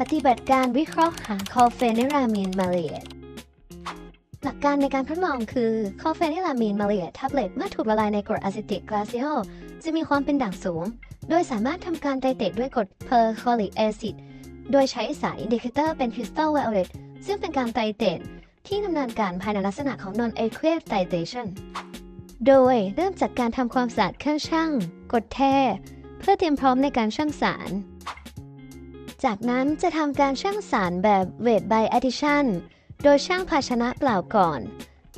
ปฏิบัติการวิเคราะห์หาคอเฟนิรามีนมาเลียหลักการในการทดลองคือคอเฟนิรามีนมาเลียแท็บเล็ตเมื่อถูกละลายในกรดอะซิติกกลาเซียลจะมีความเป็นด่างสูง โดยสามารถทำการไตเตดด้วยกรดเพอร์คอลิกแอซิดโดยใช้สายอินดิเคเตอร์เป็นคริสตัลไวโอเลตซึ่งเป็นการไตเตดที่ดำเนินการภายในลักษณะของ non-aqueous titration โดยเริ่มจากการทำความสะอาดเครื่องชั่งกดแท่เพื่อเตรียมพร้อมในการชั่งสาร จากนั้นจะทำการชั่งสารแบบ weight by addition โดยชั่งภาชนะเปล่าก่อน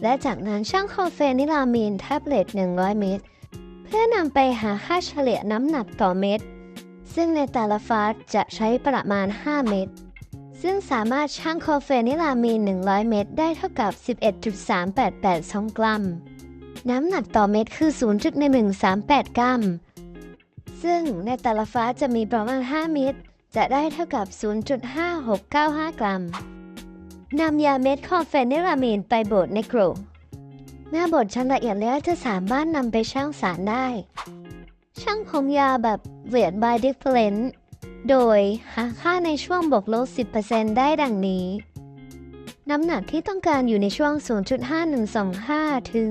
และจากนั้นชั่งคอเฟนิลามีนแท็บเล็ต 100 เม็ดเพื่อนำไปหาค่าเฉลี่ยน้ำหนักต่อเม็ด ซึ่งในแต่ละฟาสจะใช้ประมาณ 5 เม็ด ซึ่งสามารถชั่งคอเฟนิลามีน 100 เม็ดได้เท่ากับ 11.3882 กรัม น้ำหนักต่อเม็ดคือ 0.1138 กรัม ซึ่งในแต่ละฟ้าจะมีประมาณ 5 เม็ด จะได้เท่ากับ 0.5695 กรัม นำยาเม็ดคอเฟนิรามีนไปบดในกรูเมื่อบดชั้นละเอียดแล้วจะสามารถนำไปชั่งสารได้ ช่างผมยาแบบ weight by difference โดยหาค่าในช่วงบวกลบ 10%ได้ดังนี้ น้ำหนักที่ต้องการอยู่ในช่วง 0.5125 ถึง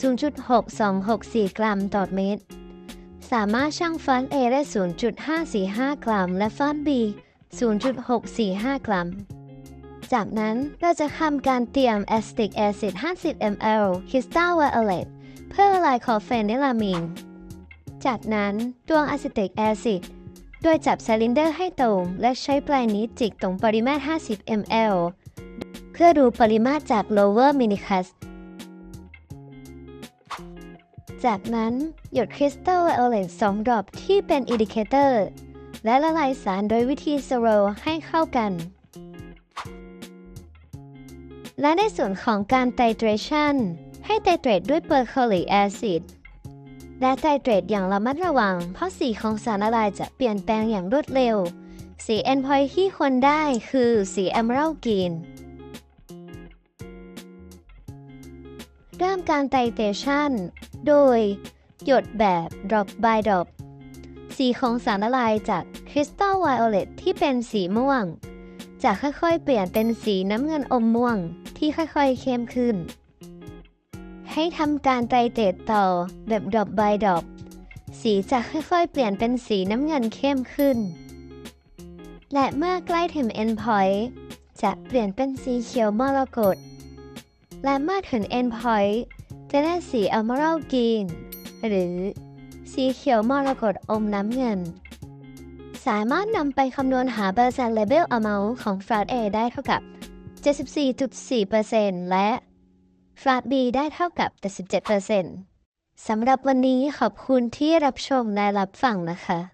0.6264 กรัมต่อเม็ด สามารถชั่งฟัน A ได้ 0.545 กรัม และฟัน B 0.645 กรัม จากนั้นเราจะทำการเตรียม acetic acid 50 ml crystal violet เพื่อละลายคอเฟนิลามีน จากนั้นตวงอะซิติกแอซิดโดยจับไซลินเดอร์ให้ตรง และใช้ปลายนิ้วจิกตรงปริมาตร 50 ml เพื่อดูปริมาตรจาก lower minicus จากนั้นหยดคริสตัลไวโอเลต2ดรอปที่เป็นอินดิเคเตอร์ และละลายสารโดยวิธีสโรให้เข้ากัน และในส่วนของการไตเตรชันให้ไตเตรตด้วยเปอร์โคลิกแอซิดและไตเตรตอย่างระมัดระวัง เพราะสีของสารละลายจะเปลี่ยนแปลงอย่างรวดเร็ว สีเอนพอยที่ควรได้คือสีเอม r a l d green เริ่มการไตเตชัน โดย หยดแบบ drop by drop สีของสารละลายจากคริสตัลไวโอเลตที่เป็นสีม่วง จะค่อยๆ เปลี่ยนเป็นสีน้ำเงินอมม่วงที่ค่อยๆ เข้มขึ้น ให้ทำการไตเตตต่อแบบ drop by drop สีจะค่อยๆ เปลี่ยนเป็นสีน้ำเงินเข้มขึ้น และเมื่อใกล้ถึง endpoint จะเปลี่ยนเป็นสีเขียวมรกตและเมื่อถึง endpoint จะได้สี emerald green หรือสีเขียวมรกตอมน้ำเงิน สามารถนำไปคำนวณหาเปอร์เซ็นต์ label amount ของ frat A ได้เท่ากับ 74.4%และ frat B ได้เท่ากับ 77%สำหรับวันนี้ขอบคุณที่รับชมและรับฟังนะคะ